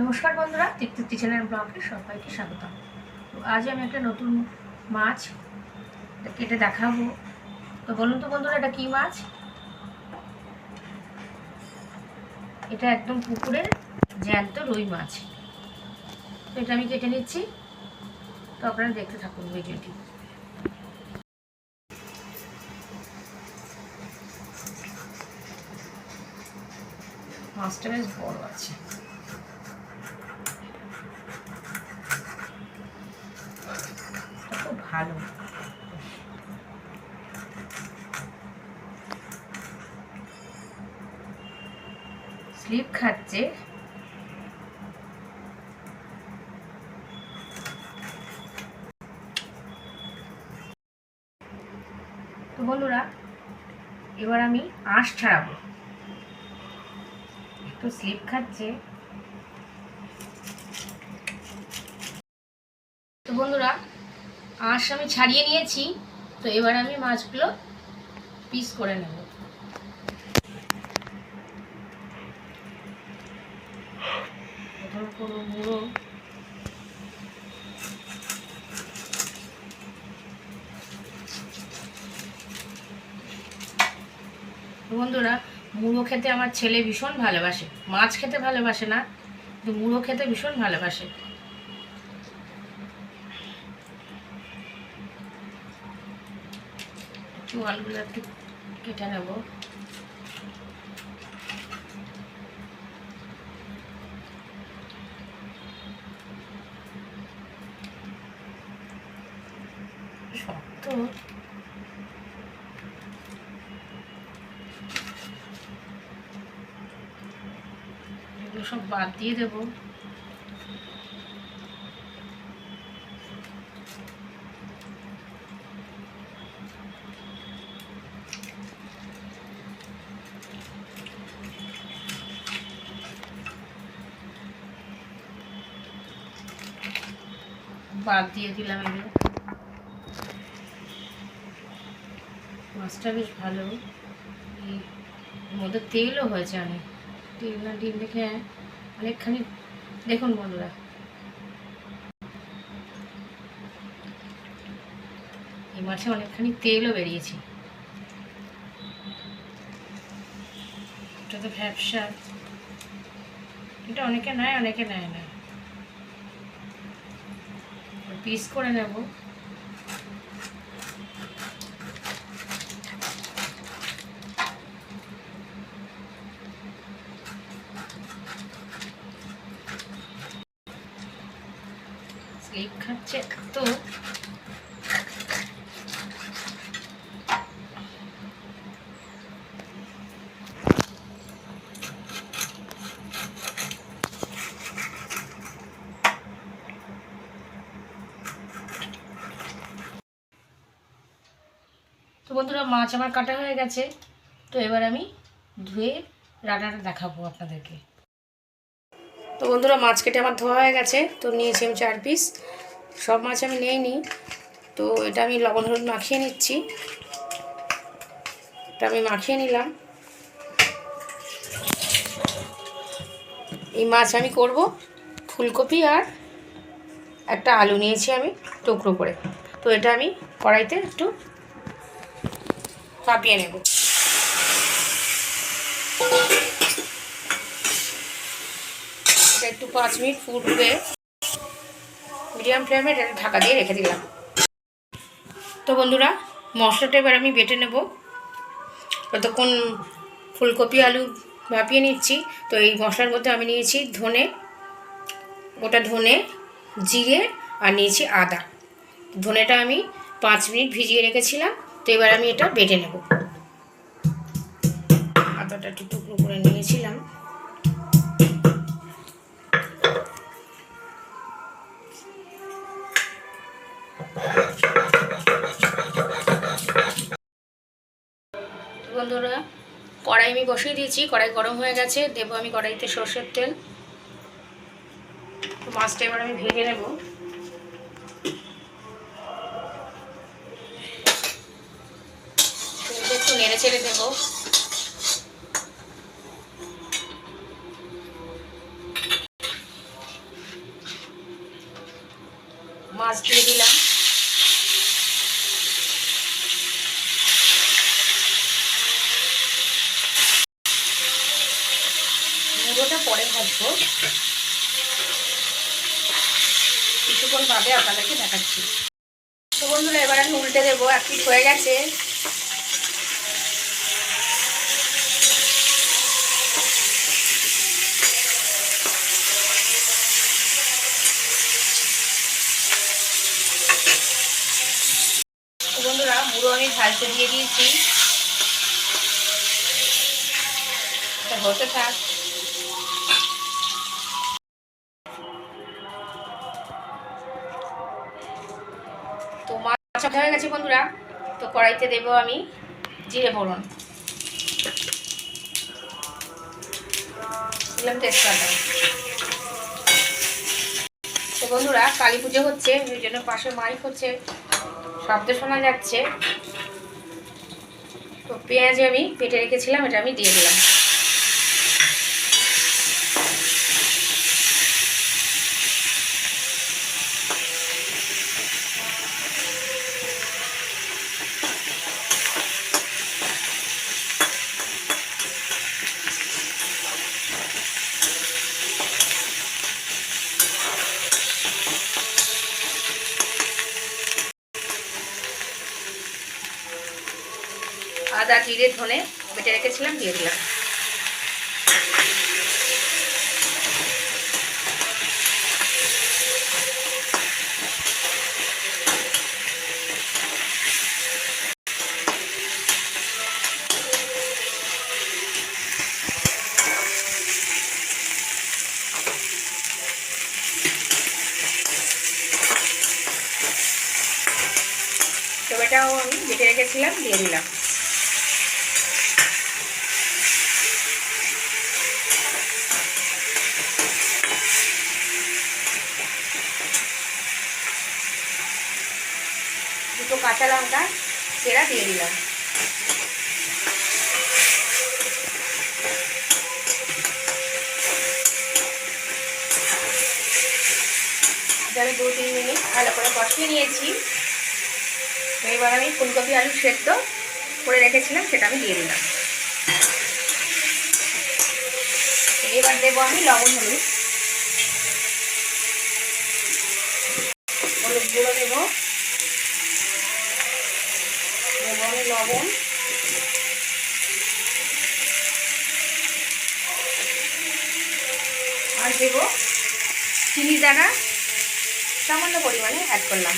নমস্কার বন্ধুরা, তৃপ্তি চ্যানেল ব্লগে সবাইকে স্বাগতম। তো আজ আমি একটা নতুন মাছ কেটে দেখাবো। তো বলুন তো বন্ধুরা, এটা কী মাছ? এটা একদম পুকুরের জ্যান্ত রুই মাছ। তো এটা আমি কেটে নিচ্ছি। তো আপনারা দেখতে থাকুন ভিডিওটি। মাছটা বেশ বড় আছে এটা খুব ভালো স্লিপ খাচ্ছে। তো বন্ধুরা, এবার আমি আঁশ ছাড়াবো। একটু স্লিপ খাচ্ছে। তো বন্ধুরা, আঁশ আমি ছাড়িয়ে নিয়েছি। তো এবার আমি মাছগুলো পিস করে নেব। পুরো মুড়ো বন্ধুরা, মুড়ো খেতে আমার ছেলে ভীষণ ভালোবাসে। মাছ খেতে ভালোবাসে না, কিন্তু মুড়ো খেতে ভীষণ ভালোবাসে। একটু আলুগুলো একটু কেটে নেব। শক্ত। এগুলো সব বাদ দিয়ে দেবো। বাদ দিয়ে দিলাম এগুলো। মাছটা বেশ ভালো। মধ্যে তেলও হয়েছে অনেক। তেল না ডিম দেখে অনেকখানি দেখুন বন্ধুরা। এই মাছে অনেকখানি তেলও বেরিয়েছে। এটা তো ভ্যাবসা। এটা অনেকে নেয় অনেকে নেয় না। পিস করে নেব স্লিপ খাচ্ছে তো তো বন্ধুরা মাছ আমার কাটা হয়ে গেছে, তো এবার আমি ধুয়ে রান্নাটা দেখাবো আপনাদেরকে। তো বন্ধুরা, মাছ কেটে আমার ধোয়া হয়ে গেছে, তো নিয়েছি আমি চার পিস সব মাছ আমি নিই, তো এটা আমি লবণ, হলুদ মাখিয়ে নিচ্ছি। এটা আমি মাখিয়ে নিলাম। এই মাছ আমি করব ফুলকপি আর একটা আলু নিয়েছি আমি টুকরো করে। তো এটা আমি কড়াইতে একটু ভাপিয়ে নেব একটু পাঁচ মিনিট ফুটবে। মিডিয়াম ফ্লেমে এটা ঢাকা দিয়ে রেখে দিলাম। তো বন্ধুরা, মশলাটা এবার আমি বেটে নেব। ততক্ষণ ফুলকপি, আলু ভাপিয়ে নিচ্ছি, তো এই মশলার মধ্যে আমি নিয়েছি ধনে ওটা ধনে, জিরে আর নিয়েছি আদা। ধনেটা আমি পাঁচ মিনিট ভিজিয়ে রেখেছিলাম। তো এবার আমি এটা বেটে নেব। আদাটা একটু টুকরো করে নিয়েছিলাম। বন্ধুরা, কড়াই আমি বসিয়ে দিয়েছি, কড়াই গরম হয়ে গেছে, দেবো আমি কড়াইতে সর্ষের তেল। মাছটা এবার আমি ভেজে নেব। নেড়ে ছেড়ে দেবো। মাছ দিয়ে দিলাম। মুড়োটা পরে ভাজবো। কিছুক্ষণ ভাবে আপনাদেরকে দেখাচ্ছি। তো বন্ধুরা, এবার আমি উল্টে দেবো, এক হয়ে গেছে। ভাজতে দিয়ে দিয়েছি। হতে থাক। তো মাছ ভাজা হয়ে গেছে বন্ধুরা। তো কড়াইতে দেবো আমি জিরে ফোড়ন। দিলাম তেজপাতা। তো বন্ধুরা, কালী পুজো হচ্ছে ওই পাশে মাইক হচ্ছে, শব্দ শোনা যাচ্ছে। পেঁয়াজ আমি পেটে রেখেছিলাম এটা আমি দিয়ে দিলাম। আদা জিরে ধনে বেটে রেখেছিলাম দিয়ে দিলাম। এটাও আমি বেটে রেখেছিলাম দিয়ে দিলাম। দুটো কাঁচা লঙ্কা সেরা দিয়ে দিলাম। আমি দু তিন মিনিট ভালো করে কষিয়ে নিয়েছি। এবার আমি ফুলকপি আলু সেদ্ধ করে রেখেছিলাম, সেটা আমি দিয়ে দিলাম। এবার দেবো আমি লবণ হলুদ। হলুদ গুঁড়ো দেবো আমি লবণ আর দেবো। চিনি, দানা সামান্য পরিমাণে অ্যাড করলাম।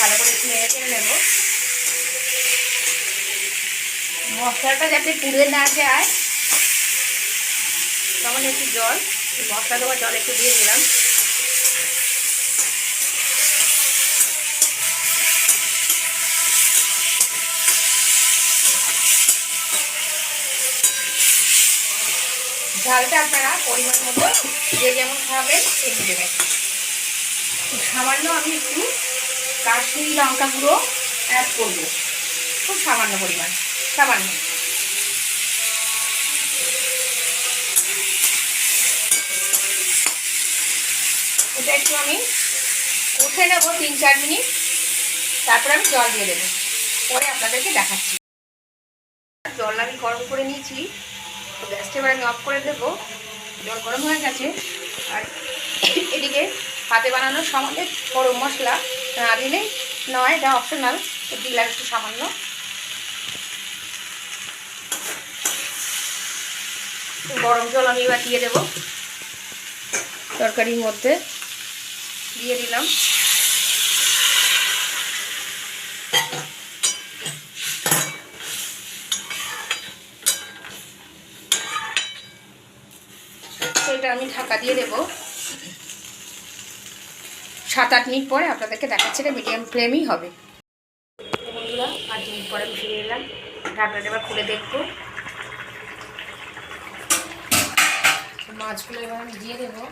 ভালো করে নেড়ে চেড়ে নেব। মশলাটা যাতে পুড়ে না যায় তখন একটু জল, মশলা দেওয়ার জল একটু দিয়ে দিলাম। ঝালটা আপনারা পরিমাণ মতো যে যেমন খাবেন এনে দেবেন সামান্য আমি একটু কাশ্মীরি লঙ্কা গুঁড়ো অ্যাড করব। খুব সামান্য পরিমাণ, সামান্য। এটা একটু আমি কষে নেব তিন চার মিনিট, তারপরে আমি জল দিয়ে দেবো। পরে আপনাদেরকে দেখাচ্ছি। জল আমি গরম করে নিয়েছি। গ্যাসটা এবার আমি অফ করে দেবো। জল গরম হয়ে গেছে। আর এদিকে হাতে বানানো সামান্য গরম মশলা না দিলে নয়, এটা অপশনাল দিলাম একটু সামান্য। গরম জল আমি এবার দিয়ে দেবো। তরকারির মধ্যে দিয়ে দিলাম। আমি ঢাকা দিয়ে দেবো। সাত আট মিনিট পরে আপনাদেরকে দেখাচ্ছি এটা মিডিয়াম ফ্লেমই হবে। বন্ধুরা, পাঁচ মিনিট পরে আমি ফিরে এলাম। ঢাকনাটা এবার খুলে দেখব। মাছগুলো এবার আমি দিয়ে দেবো।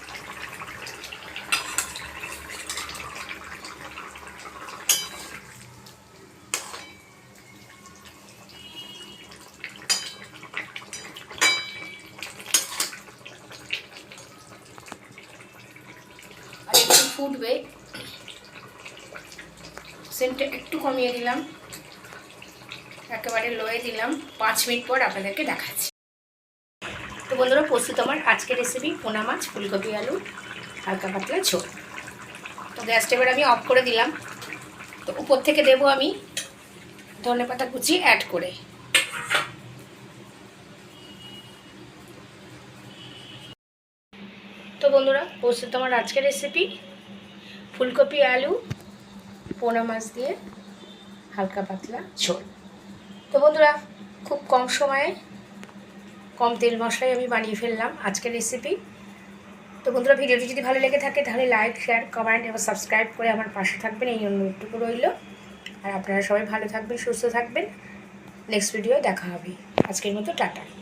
ফুটবে। সেন্টটা একটু কমিয়ে দিলাম। একেবারে লয়ে দিলাম। পাঁচ মিনিট পর আপনাদেরকে দেখাচ্ছি। তো বন্ধুরা, প্রস্তুত আমার আজকের রেসিপি পোনা মাছ, ফুলকপি আলু, হালকা পাতলা ঝোল। তো গ্যাসটা এবার আমি অফ করে দিলাম। তো উপর থেকে দেবো আমি ধনে পাতা কুচি অ্যাড করে। তো বন্ধুরা, প্রস্তুত আমার আজকের রেসিপি ফুলকপি, আলু, পোনা মাছ দিয়ে হালকা পাতলা ঝোল। তো বন্ধুরা, খুব কম সময়ে কম তেল মশলায় আমি বানিয়ে ফেললাম আজকের রেসিপি তো বন্ধুরা, ভিডিওটি যদি ভালো লেগে থাকে, তাহলে লাইক শেয়ার কমেন্ট এবং সাবস্ক্রাইব করে আমার পাশে থাকবেন। এই অনুরোধটুকু রইল। আর আপনারা সবাই ভালো থাকবেন, সুস্থ থাকবেন। নেক্সট ভিডিও দেখা হবে। আজকের মতো টাটা।